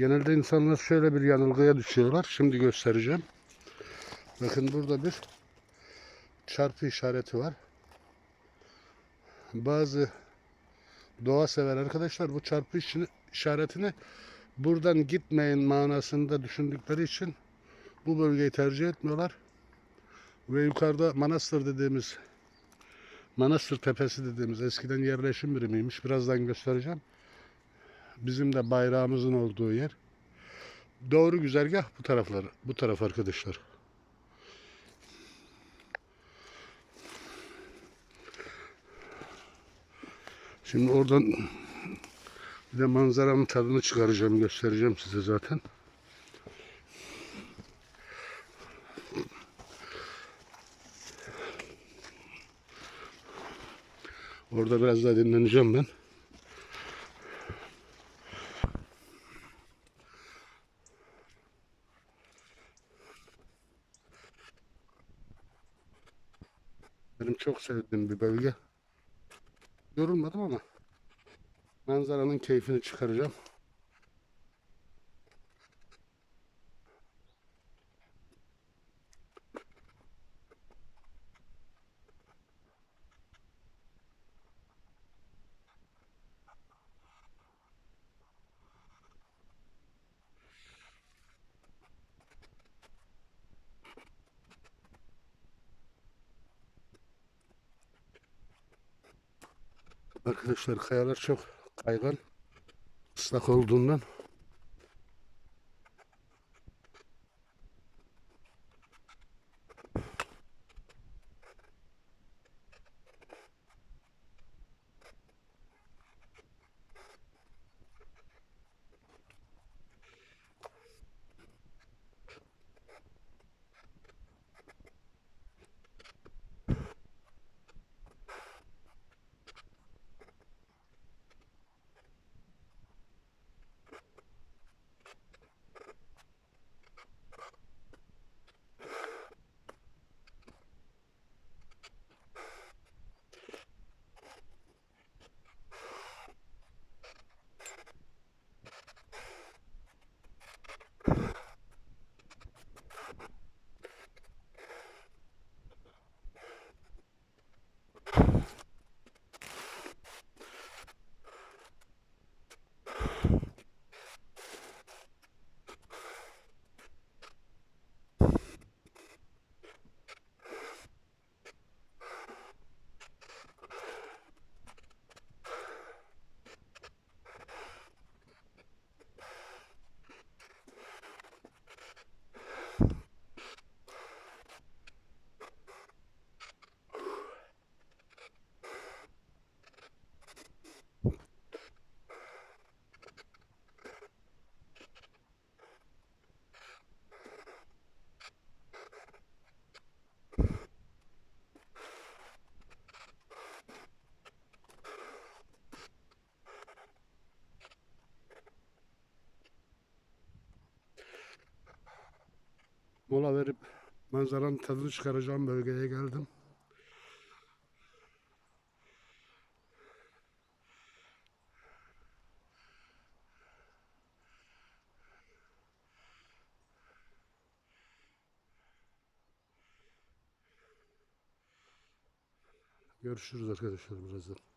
Genelde insanlar şöyle bir yanılgıya düşüyorlar. Şimdi göstereceğim. Bakın burada bir çarpı işareti var. Bazı doğa sever arkadaşlar bu çarpı işaretini buradan gitmeyin manasında düşündükleri için bu bölgeyi tercih etmiyorlar. Ve yukarıda Manastır dediğimiz Manastır Tepesi dediğimiz eskiden yerleşim birimiymiş. Birazdan göstereceğim. Bizim de bayrağımızın olduğu yer. Doğru güzergah bu taraflar. Bu taraf arkadaşlar. Şimdi oradan bir de manzaranın tadını çıkaracağım, göstereceğim size zaten. Orada biraz daha dinleneceğim ben. Benim çok sevdiğim bir bölge. Yorulmadım ama manzaranın keyfini çıkaracağım. Arkadaşlar kayalar çok kaygan. ıslak olduğundan mola verip manzaranın tadını çıkaracağım bölgeye geldim. Görüşürüz arkadaşlar birazdan.